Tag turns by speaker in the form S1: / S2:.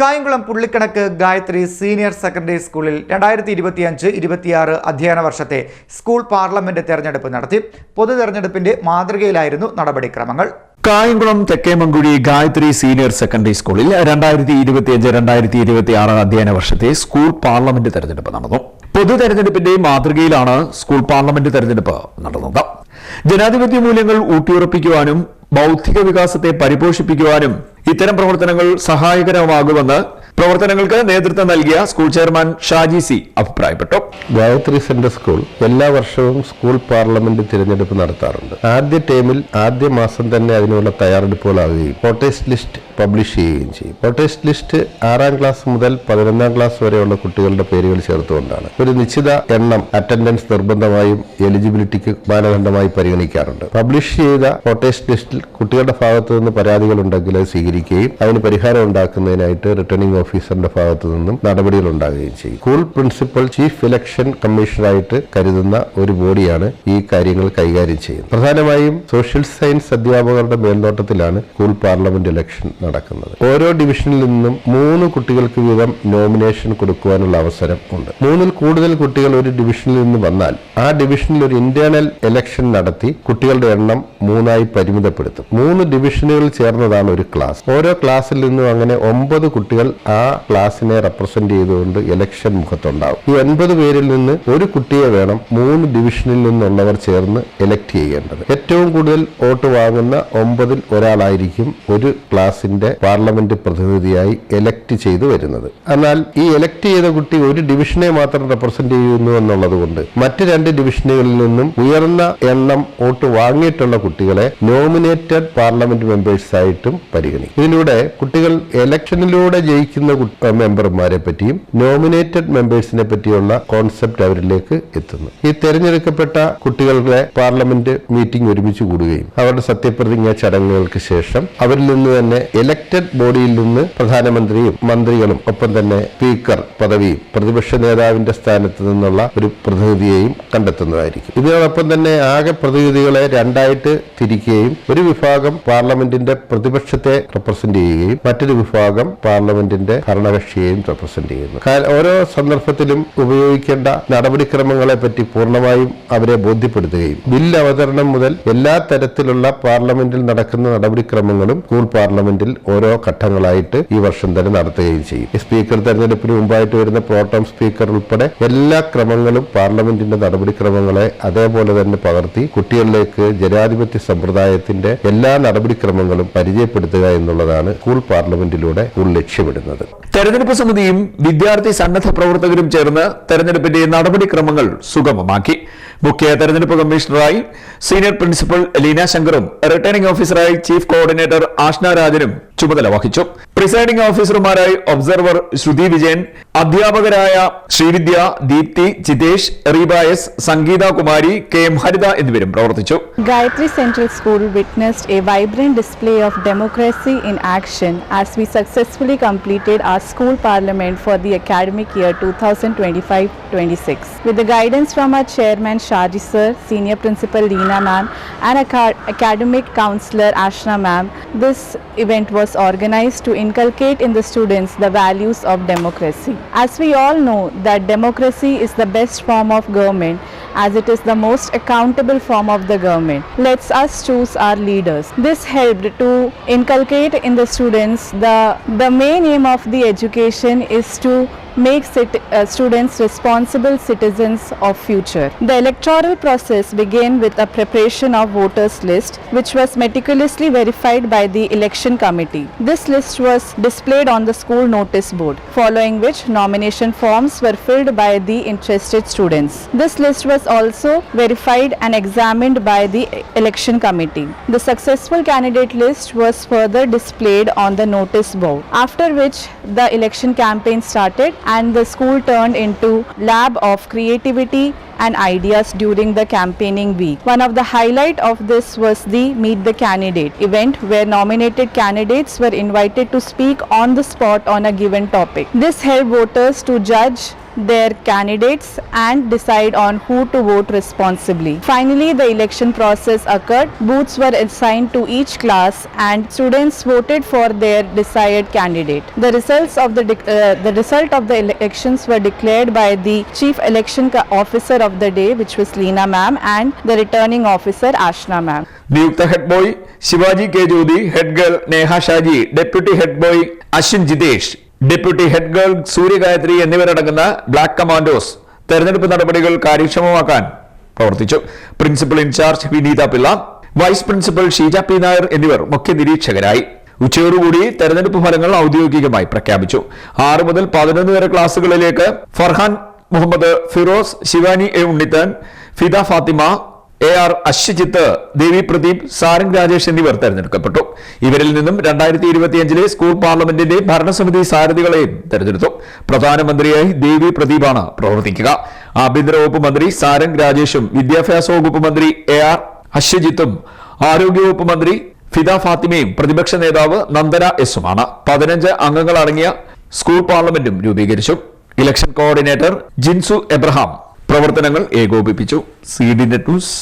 S1: കായംകുളം പുള്ളിക്കണക്ക് Gayathri senior secondary സ്കൂളിൽ രണ്ടായിരത്തി ഇരുപത്തിയഞ്ച് ഇരുപത്തിയാറ് അധ്യയന വർഷത്തെ സ്കൂൾ പാർലമെന്റ് തെരഞ്ഞെടുപ്പ് നടത്തി. പൊതു തെരഞ്ഞെടുപ്പിന്റെ മാതൃകയിലായിരുന്നു നടപടിക്രമങ്ങൾ.
S2: കായംകുളം തെക്കേമങ്കുഴി ഗായത്രി സീനിയർ സെക്കൻഡറി സ്കൂളിൽ രണ്ടായിരത്തി ഇരുപത്തിയഞ്ച് രണ്ടായിരത്തി ഇരുപത്തി ആറ് അധ്യയന വർഷത്തെ സ്കൂൾ പാർലമെന്റ് തെരഞ്ഞെടുപ്പ് നടന്നു. പൊതു തെരഞ്ഞെടുപ്പിന്റെ മാതൃകയിലാണ് സ്കൂൾ പാർലമെന്റ് തെരഞ്ഞെടുപ്പ് നടന്നത്. ജനാധിപത്യ മൂല്യങ്ങൾ ഊട്ടിയുറപ്പിക്കുവാനും ബൗദ്ധിക വികാസത്തെ പരിപോഷിപ്പിക്കുവാനും ഇത്തരം പ്രവർത്തനങ്ങൾ സഹായകരമാകുമെന്ന് പ്രവർത്തനങ്ങൾക്ക് നേതൃത്വം നൽകിയ സ്കൂൾ ചെയർമാൻ ഷാജി സി അഭിപ്രായപ്പെട്ടു.
S3: ഗായത്രി സെന്റർ സ്കൂൾ എല്ലാ വർഷവും സ്കൂൾ പാർലമെന്റ് തിരഞ്ഞെടുപ്പ് നടത്താറുണ്ട്. ആദ്യ ടേമിൽ ആദ്യ മാസം തന്നെ അതിനുള്ള തയ്യാറെടുപ്പുകളാവുകയും പോട്ടേസ്റ്റ് ലിസ്റ്റ് പബ്ലിഷ് ചെയ്യുകയും ചെയ്യും. പോട്ടേസ്റ്റ് ലിസ്റ്റ് ആറാം ക്ലാസ് മുതൽ പതിനൊന്നാം ക്ലാസ് വരെയുള്ള കുട്ടികളുടെ പേരുകൾ ചേർത്തുകൊണ്ടാണ്. ഒരു നിശ്ചിത എണ്ണം അറ്റൻഡൻസ് നിർബന്ധമായും എലിജിബിലിറ്റിക്ക് മാനദണ്ഡമായി പരിഗണിക്കാറുണ്ട്. പബ്ലിഷ് ചെയ്ത പോട്ടേസ്റ്റ് ലിസ്റ്റിൽ കുട്ടികളുടെ ഭാഗത്തു നിന്ന് പരാതികൾ ഉണ്ടെങ്കിൽ അത് സ്വീകരിക്കുകയും അതിന് പരിഹാരം ഉണ്ടാക്കുന്നതിനായിട്ട് റിട്ടേണിംഗ് ഓഫീസറിന്റെ ഭാഗത്തു നിന്നും നടപടികൾ ഉണ്ടാകുകയും ചെയ്യും. സ്കൂൾ പ്രിൻസിപ്പൽ ചീഫ് ഇലക്ഷൻ കമ്മീഷണറായിട്ട് കരുതുന്ന ഒരു ബോഡിയാണ് ഈ കാര്യങ്ങൾ കൈകാര്യം ചെയ്യുന്നത്. പ്രധാനമായും സോഷ്യൽ സയൻസ് അധ്യാപകരുടെ മേൽനോട്ടത്തിലാണ് സ്കൂൾ പാർലമെന്റ് ഇലക്ഷൻ നടക്കുന്നത്. ഓരോ ഡിവിഷനിൽ നിന്നും മൂന്ന് കുട്ടികൾക്ക് വീതം നോമിനേഷൻ കൊടുക്കുവാനുള്ള അവസരം ഉണ്ട്. മൂന്നിൽ കൂടുതൽ കുട്ടികൾ ഒരു ഡിവിഷനിൽ നിന്ന് വന്നാൽ ആ ഡിവിഷനിൽ ഒരു ഇന്റേണൽ ഇലക്ഷൻ നടത്തി കുട്ടികളുടെ എണ്ണം മൂന്നായി പരിമിതപ്പെടുത്തും. മൂന്ന് ഡിവിഷനുകൾ ചേർന്നതാണ് ഒരു ക്ലാസ് ഓരോ ക്ലാസ്സിൽ നിന്നും അങ്ങനെ ഒമ്പത് കുട്ടികൾ ആ ക്ലാസ്സിനെ റെപ്രസെന്റ് ചെയ്തുകൊണ്ട് ഇലക്ഷൻ മുഖത്തുണ്ടാവും. ഈ ഒൻപത് പേരിൽ നിന്ന് ഒരു കുട്ടിയെ വേണം മൂന്ന് ഡിവിഷനിൽ നിന്നുള്ളവർ ചേർന്ന് എലക്ട് ചെയ്യേണ്ടത്. ഏറ്റവും കൂടുതൽ വോട്ട് വാങ്ങുന്ന ഒമ്പതിൽ ഒരാളായിരിക്കും ഒരു ക്ലാസിന്റെ പാർലമെന്റ് പ്രതിനിധിയായി എലക്ട് ചെയ്തു വരുന്നത്. എന്നാൽ ഈ എലക്ട് ചെയ്ത കുട്ടി ഒരു ഡിവിഷനെ മാത്രം റെപ്രസെന്റ് ചെയ്യുന്നു എന്നുള്ളത് കൊണ്ട് മറ്റ് രണ്ട് ഡിവിഷനുകളിൽ നിന്നും ഉയർന്ന എണ്ണം വോട്ട് വാങ്ങിയിട്ടുള്ള കുട്ടികളെ നോമിനേറ്റഡ് പാർലമെന്റ് മെമ്പേഴ്സ് ആയിട്ടും പരിഗണിക്കും. ഇതിലൂടെ കുട്ടികൾ ഇലക്ഷനിലൂടെ ജയിക്കുന്ന കു- മെമ്പർമാരെ പറ്റിയും നോമിനേറ്റഡ് മെമ്പേഴ്സിനെ പറ്റിയുള്ള കോൺസെപ്റ്റ് അവരിലേക്ക് എത്തുന്നു. ഈ തെരഞ്ഞെടുക്കപ്പെട്ട കുട്ടികളുടെ പാർലമെന്റ് മീറ്റിംഗ് ഒരുമിച്ച് കൂടുകയും അവരുടെ സത്യപ്രതിജ്ഞാ ചടങ്ങുകൾക്ക് ശേഷം അവരിൽ നിന്ന് തന്നെ ഇലക്ടഡ് ബോഡിയിൽ നിന്ന് പ്രധാനമന്ത്രിയും മന്ത്രികളും ഒപ്പം തന്നെ സ്പീക്കർ പദവിയും പ്രതിപക്ഷ നേതാവിന്റെ സ്ഥാനത്ത് നിന്നുള്ള ഒരു പ്രതിനിധിയെയും കണ്ടെത്തുന്നതായിരിക്കും. ഇതിനോടൊപ്പം തന്നെ ആകെ പ്രതിനിധികളെ രണ്ടായിട്ട് തിരിക്കുകയും ഒരു വിഭാഗം പാർലമെന്റിന്റെ പ്രതിപക്ഷത്തെ റെപ്രസെന്റ് ചെയ്യുകയും മറ്റൊരു വിഭാഗം പാർലമെന്റിന്റെ ഭരണകക്ഷിയെയും റെപ്രസെന്റ് ചെയ്യുന്നു. ഓരോ സന്ദർഭത്തിലും ഉപയോഗിക്കേണ്ട നടപടിക്രമങ്ങളെ പറ്റി പൂർണമായും അവരെ ബോധ്യപ്പെടുത്തുകയും ബിൽ അവതരണം മുതൽ എല്ലാ തരത്തിലുള്ള പാർലമെന്റിൽ നടക്കുന്ന നടപടിക്രമങ്ങളും സ്കൂൾ പാർലമെന്റിൽ ഓരോ ഘട്ടങ്ങളായിട്ട് ഈ വർഷം തന്നെ നടത്തുകയും ചെയ്യും. സ്പീക്കർ തെരഞ്ഞെടുപ്പിന് മുമ്പായിട്ട് വരുന്ന പ്രോട്ടോം സ്പീക്കർ ഉൾപ്പെടെ എല്ലാ ക്രമങ്ങളും പാർലമെന്റിന്റെ നടപടിക്രമങ്ങളെ അതേപോലെ തന്നെ പകർത്തി കുട്ടികളിലേക്ക് ജനാധിപത്യ സമ്പ്രദായത്തിന്റെ എല്ലാ നടപടിക്രമങ്ങളും പരിചയപ്പെടുത്തുക എന്നുള്ളതാണ് സ്കൂൾ പാർലമെന്റിലൂടെ സ്കൂൾ ലക്ഷ്യമിടുന്നത്.
S2: തെരഞ്ഞെടുപ്പ് സമിതിയും വിദ്യാർത്ഥി സന്നദ്ധ പ്രവർത്തകരും ചേർന്ന് തെരഞ്ഞെടുപ്പിന്റെ നടപടിക്രമങ്ങൾ സുഗമമാക്കി. മുഖ്യ തെരഞ്ഞെടുപ്പ് കമ്മീഷണറായി സീനിയർ പ്രിൻസിപ്പൽ ലീന ശങ്കറും റിട്ടേണിംഗ് ഓഫീസറായി ചീഫ് കോർഡിനേറ്റർ ആഷ്ന രാജനും ചുമതല വഹിച്ചു. പ്രിസൈഡിംഗ് ഓഫീസർമാരായി ഒബ്സർവർ ശ്രുതി വിജയൻ അധ്യാപകരായ ശ്രീവിദ്യ ദീപ്തി ജിതേഷ് റീബായസ് സംഗീത കുമാരി കെ എം ഹരിത എന്നിവരും പ്രവർത്തിച്ചു.
S4: Gayathri central school witnessed a vibrant display of democracy in action as we successfully completed our school parliament for the academic year two thousand twenty five twenty six. With guidance from our chairman Shaji sir, senior principal Leena ma'am and aca- academic counselor Ashna ma'am, this event was organized to inculcate in the students the values of democracy. As we all know that democracy is the best form of government as it is the most accountable form of the government. Let's us choose our leaders. This helped to inculcate in the students the the main aim of the education is to make cit- uh, students responsible citizens of future. The electoral process began with a preparation of voters list which was meticulously verified by the election committee. This list was displayed on the school notice board following which nomination forms were filled by the interested students. This list was also verified and examined by the election committee. The successful candidate list was further displayed on the notice board after which the election campaign started and the school turned into lab of creativity and ideas during the campaigning week. One of the highlight of this was the Meet the Candidate event where nominated candidates were invited to speak on the spot on a given topic. This helped voters to judge their candidates and decide on who to vote responsibly. Finally, the election process occurred. Booths were assigned to each class and students voted for their desired candidate. The results of the dec- uh, the result of the elections were declared by the chief election co- officer of the day which was Leena ma'am and the returning officer Ashna ma'am.
S2: നിയുക്ത head boy Shivaji K Jyothi head girl Neha Shaji deputy head boy Ashwin Jithesh deputy head girl Suryagayathri എന്നിവരടങ്ങുന്ന black commandos തെരഞ്ഞെടുപ്പ് നടപടികൾ കാര്യക്ഷമമാക്കാൻ പ്രവർത്തിച്ചു. Principal in charge Vineetha Pillai vice principal Sheeja P Nair എന്നിവർ മുഖ്യ നിരീക്ഷകരായി. ഉച്ചയോടുകൂടി തെരഞ്ഞെടുപ്പ് ഫലങ്ങൾ ഔദ്യോഗികമായി പ്രഖ്യാപിച്ചു. ആറ് മുതൽ പതിനൊന്ന് വരെ ക്ലാസുകളിലേക്ക് Farhan Muhammad Firoz Shivani A Unnithan Fida Fathima A R Ashwajith Devi Pradeep Sarang Rajesh എന്നിവർ തെരഞ്ഞെടുക്കപ്പെട്ടു. ഇവരിൽ നിന്നും രണ്ടായിരത്തി ഇരുപത്തിയഞ്ചിലെ സ്കൂൾ പാർലമെന്റിന്റെ ഭരണസമിതി സാരഥികളെയും തെരഞ്ഞെടുത്തു. പ്രധാനമന്ത്രിയായി ദേവി പ്രദീപാണ് പ്രവർത്തിക്കുക. ആഭ്യന്തര വകുപ്പ് മന്ത്രി സാരംഗ് രാജേഷും വിദ്യാഭ്യാസ വകുപ്പ് മന്ത്രി എ ആർ അശ്വജിത്തും ആരോഗ്യവകുപ്പ് മന്ത്രി ഫിദ ഫാത്തിമയും പ്രതിപക്ഷ നേതാവ് നന്ദന എസുമാണ്. പതിനഞ്ച് അംഗങ്ങളടങ്ങിയ സ്കൂൾ പാർലമെന്റും രൂപീകരിച്ചു. ഇലക്ഷൻ കോർഡിനേറ്റർ ജിൻസു എബ്രഹാം പ്രവർത്തനങ്ങൾ ഏകോപിപ്പിച്ചു. C D net news.